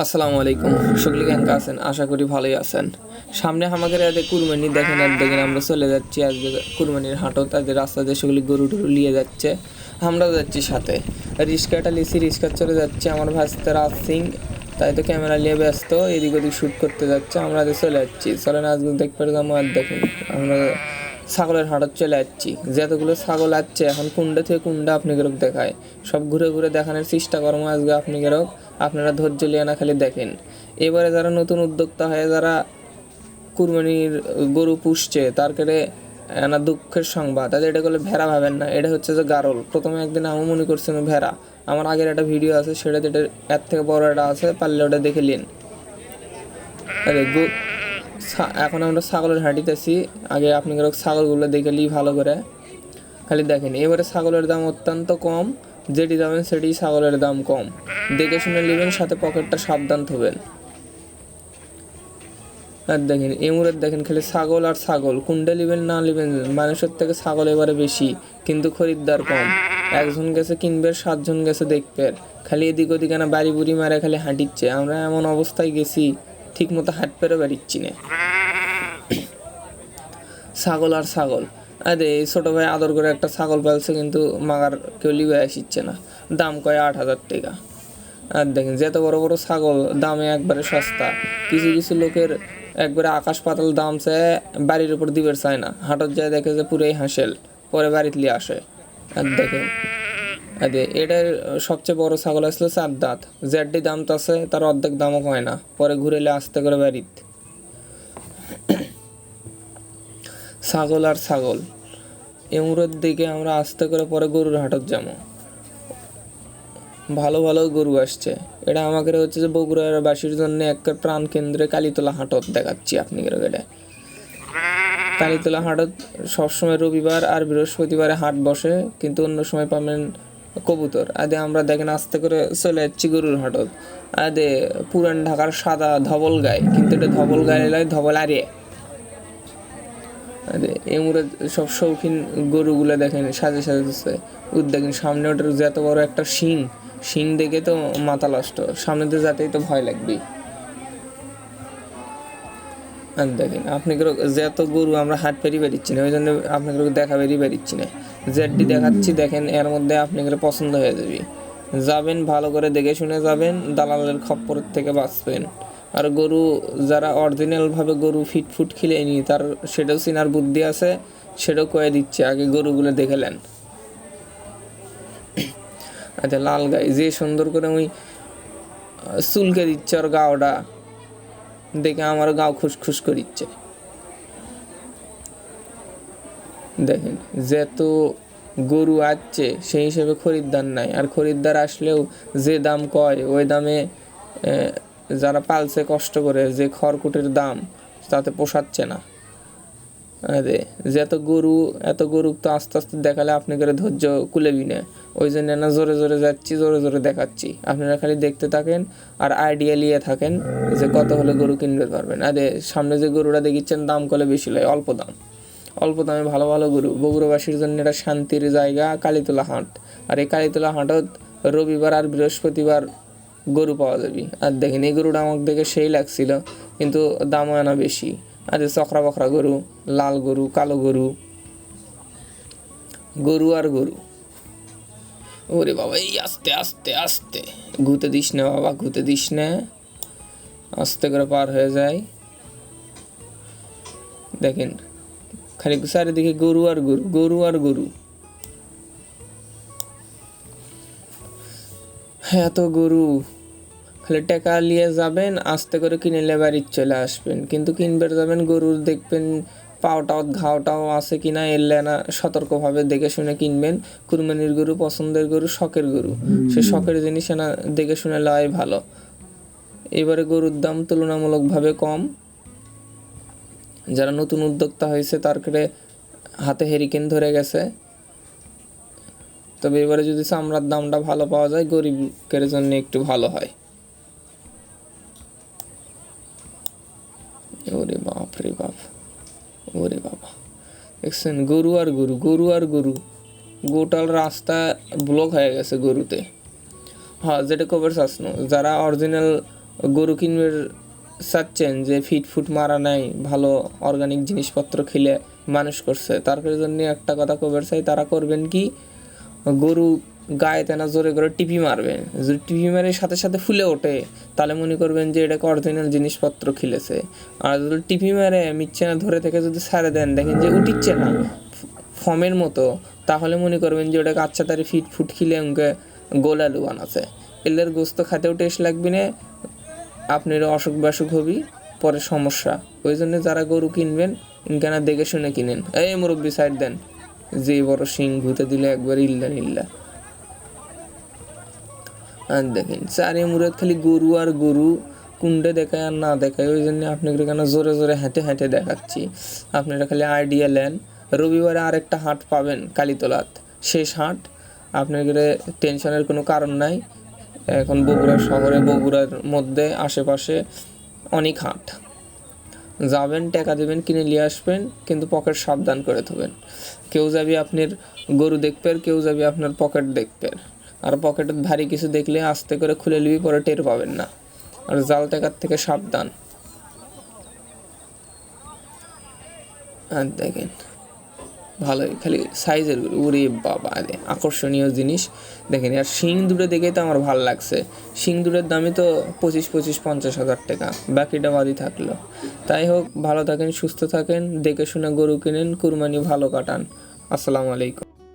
আসসালামু আলাইকুম। সকলে কেমন আছেন? আশা করি ভালোই আছেন। সামনে আমাদের এদের কুরবানি, দেখেন আর দেখেন আমরা চলে যাচ্ছি। আজকে কুরবানির হাটও তাদের রাস্তা দিয়ে সেগুলি গরু টরু নিয়ে যাচ্ছে। আমরা যাচ্ছি সাথে। রিক্সাটা লিসি রিক্সা চলে যাচ্ছে। আমার ভাস্তে রাজ সিং। তাই তো ক্যামেরা নিয়ে ব্যস্ত। এদিক ওদিক শ্যুট করতে যাচ্ছে। আমরা চলে যাচ্ছি। চলেন আজকে দেখতে আর দেখুন। আমরা ছাগলের হাটত চলে যাচ্ছি যতগুলো ছাগল আছে, এখন কুন্ডা থেকে কুন্ডা আপনাদেরও দেখায়। সব ঘুরে ঘুরে দেখানোর চেষ্টা করব আজকে আপনি আপনাদেরও আপনারা ধৈর্য লিয়ে না খালি দেখেন। এবারে যারা নতুন উদ্যোক্তা হয়ে যারা কুরবানির গরু পুষছে, তার কেটে না দুঃখের সংবাদ। তাদের এটা করলে ভেড়া ভাবেন না, এটা হচ্ছে যে গারল। প্রথমে একদিন আমি মনে করছি করছিলাম ভেড়া। আমার আগের একটা ভিডিও আছে, সেটাতে এটা এর থেকে বড় একটা আছে, পারলে ওটা দেখে নিন। আরে এখন আমরা ছাগলের হাঁটিতেছি আগে আপনি কারও ছাগলগুলো দেখে নিই ভালো করে। খালি দেখেন, এবারে ছাগলের দাম অত্যন্ত কম। যেটি যাবেন সেটি ছাগলের দাম কম। দেখে শুনে নেবেন, সাথে পকেটটা সাবধান থবেন। আর দেখেন এমুরের দেখেন খালি ছাগল আর ছাগল। কোনটা নেবেন না নেবেন, মানুষের থেকে ছাগল এবারে বেশি, কিন্তু খরিদ্দার কম। একজন গেছে কিনবে, সাতজন গেছে দেখবে। খালি এদিক ওদিকে না বাড়ি বুড়ি মারে খালি হাঁটিচ্ছে। আমরা এমন অবস্থায় গেছি ঠিক মতো হাঁট পেরে বেরিচ্ছি না। ছাগল আর ছাগল। আরে, এই ছোট ভাই আদর করে একটা ছাগল পালছে কিন্তু মাগার কেউ লিবে আসিচ্ছে না। দাম কয় আট হাজার টাকা। আর দেখেন যত বড় বড় ছাগল, দামে একবারে সস্তা। কিছু কিছু লোকের একবারে আকাশ পাতাল দাম চায় বাড়ির উপর দিবের চায় না। হাটত যায় দেখে যে পুরাই হাসেল, পরে বাড়িতে আসে। আর দেখেন এটার সবচেয়ে বড় ছাগল আসলো চার দাঁত। যেটি দাম আছে, তার অর্ধেক দামও হয় না। পরে ঘুরে এলে আসতে করে বাড়িতে। ছাগল আর ছাগল। এমুরের দিকে আমরা আস্তে করে পরে গরুর হাটত যাব। ভালো ভালো গরু আসছে। এটা আমাকে হচ্ছে যে বগুড়ার বাসীর জন্য একটা প্রাণ কেন্দ্রে কালীতলা হাটত দেখাচ্ছি আপনি এটা কালীতলা হাটত সবসময় রবিবার আর বৃহস্পতিবারে হাট বসে, কিন্তু অন্য সময় পাবেন কবুতর। আদে আমরা দেখেন আস্তে করে চলে যাচ্ছি গরুর হাটত। আদে পুরান ঢাকার সাদা ধবল গায়ে কিন্তু এটা ধবল গায়ে নয় ধবল আরে এমুরে সব শৌখিন গরুগুলো দেখেন সাজে সাজেছে ওর দেখেন সামনে ওটার যে এত বড় একটা শিং শিং দেখে তো মাথা নষ্ট। সামনে তো যাতেই তো ভয় লাগবেই। দেখেন, আপনি যে এত গরু আমরা হাট পেরি বেরিচ্ছি না, ওই জন্য আপনাকে দেখা বেরিয়ে বেরিচ্ছি না। জেডটি দেখাচ্ছি, দেখেন, এর মধ্যে আপনাকে পছন্দ হয়ে যাবে। যাবেন, ভালো করে দেখে শুনে যাবেন, দালালের খপ্পরের থেকে বাঁচবেন। আর গরু, যারা অরিজিনাল ভাবে গরু ফিট ফুট খিলেনি, তার, সেটাও চিনার বুদ্ধি আছে, সেটাও কয়ে দিচ্ছে, আগে গরুগুলো দেখে নেন। আচ্ছা লাল গাই, যে সুন্দর করে ওই চুলকে দিচ্ছে ওর গাওটা, দেখে আমার গাও খুসখুস করিচ্ছে। দেখেন যত গরু আসছে সেই হিসেবে খরিদ্দার নাই। আর খরিদ্দার আসলেও যে দাম কয়, ওই দামে যারা পালছে কষ্ট করে, যে খড়কুটের দাম, তাতে পোষাচ্ছে না। যে এত গরু এত গরু তো আস্তে আস্তে দেখালে আপনি করে ধৈর্য কুলেবি না ওই জন্য না জোরে জোরে যাচ্ছি, জোরে জোরে দেখাচ্ছি। আপনারা খালি দেখতে থাকেন আর আইডিয়া নিয়ে থাকেন যে কত হলে গরু কিনতে পারবেন। আরে, সামনে যে গরুটা দেখিচ্ছেন, দাম কলে বেশি লয়, অল্প দাম। অল্প দামে ভালো ভালো গরু, বগুড়াবাসীর জন্য এটা শান্তির জায়গা, কালীতলা হাট। আর এই কালীতলা হাটত রবিবার আর বৃহস্পতিবার গরু পাওয়া যাবে। আর দেখেন, এই গরুটা আমাকে দেখে সেই লাগছিল, কিন্তু দামও আনা বেশি। আর চকরা বকরা গরু, লাল গরু, কালো গরু গরু আর গরু। ওরে বাবা, এই আস্তে আস্তে আস্তে। ঘুতে দিস না বাবা ঘুতে দিস না। আস্তে করে পার হয়ে যায়। দেখেন খালি চারিদিকে গরু আর গরু গরু আর গরু। হ্যাঁ তো গরু। খালি টাকা নিয়ে যাবেন আস্তে করে কিনে বাড়ির চলে আসবেন। কিন্তু কিনবে যাবেন গরুর দেখবেন পাওটাও ঘাওটাও আছে কিনা এলে না সতর্কভাবে দেখে শুনে কিনবেন। কুরবানির গরু পছন্দের গরু শখের গরু। সে শখের জিনিস না দেখে শুনে লয় ভালো। এবারে গরুর দাম তুলনামূলকভাবে কম। যারা নতুন উদ্যোক্তা হয়েছে তার কাছে হাতে হেরিকেন ধরে গেছে। তবে এবারে যদি চামড়ার দামটা ভালো পাওয়া যায় গরিবের জন্য একটু ভালো হয়। ওরে বাপ রে বাপ, ওরে বাবা। দেখছেন, গরু আর গরু গরু আর গরু। গোটাল রাস্তা ব্লক হয়ে গেছে গরুতে। হ্যাঁ যেটা কবে শাসনো। যারা অরিজিনাল গরু কিনবে চাচ্ছেন যে ফিট ফুট মারা নাই, ভালো অর্গানিক জিনিসপত্র খেলে মানুষ করছে। তার জন্য একটা কথা কবের চাই তারা করবেন কি, গরু গায়ে তেনা জোরে করে টিপি মারবেন যদি টিপি মারে সাথে সাথে ফুলে ওঠে, তাহলে মনে করবেন যে এটাকে অরিজিনাল জিনিসপত্র খেলেছে। আর যদি টিপি মারে মিচ্ছে না ধরে থেকে যদি ছাড়ে দেন, দেখেন যে উঠিচ্ছে না ফর্মের মতো, তাহলে মনে করবেন যে ওটাকে আচ্ছা তারি ফিট ফুট খিলে ওকে গোলালু বানাচ্ছে এলের গোস্ত খাতেও টেস্ট লাগবে না আপনার অসুখ বাসুখ হবি, পরে সমস্যা। ওই জন্য যারা গরু কিনবেন ইনকানা দেখে শুনে কিনেন। এই মুরব্বি, সাইড দেন। যে বড় শিং ঘুতে দিলে একবার ইল্লা নিল্লা। আর দেখেন, চারে মুরত খালি গরু আর গরু কুন্ডে দেখায় আর না দেখায়, ওই জন্য আপনাকে কেন জোরে জোরে হেঁটে হেঁটে দেখাচ্ছি। আপনারা খালি আইডিয়া নেন। রবিবারে আরেকটা হাট পাবেন, কালীতলাত। শেষ হাট, আপনাদের টেনশনের কোনো কারণ নাই। এখন বগুড়া শহরে, বগুড়ার মধ্যে, আশেপাশে অনেক হাট। যাবেন, টাকা দেবেন, কিনে নিয়ে আসবেন, কিন্তু পকেট সাবধান করে থবেন। কেউ যাবে আপনার গরু দেখবে কেউ যাবে আপনার পকেট দেখবে। আর পকেটে ভারী কিছু দেখলে আস্তে করে খুলে নিবি, পরে টের পাবেন না। আর জাল টাকার থেকে সাবধান। আর দেখেন ভালোই, খালি সাইজের উরে বাবা আকর্ষণীয় জিনিস। দেখেন, আর শিং দুটো দেখে তো আমার ভালো লাগছে। শিং দুটোর দামই তো পঁচিশ পঁচিশ, পঞ্চাশ হাজার টাকা। বাকিটা বাদই থাকল। তাই হোক, ভালো থাকেন, সুস্থ থাকেন, দেখে শুনে গরু কিনেন, কুরবানি ভালো কাটান। আসসালামু আলাইকুম।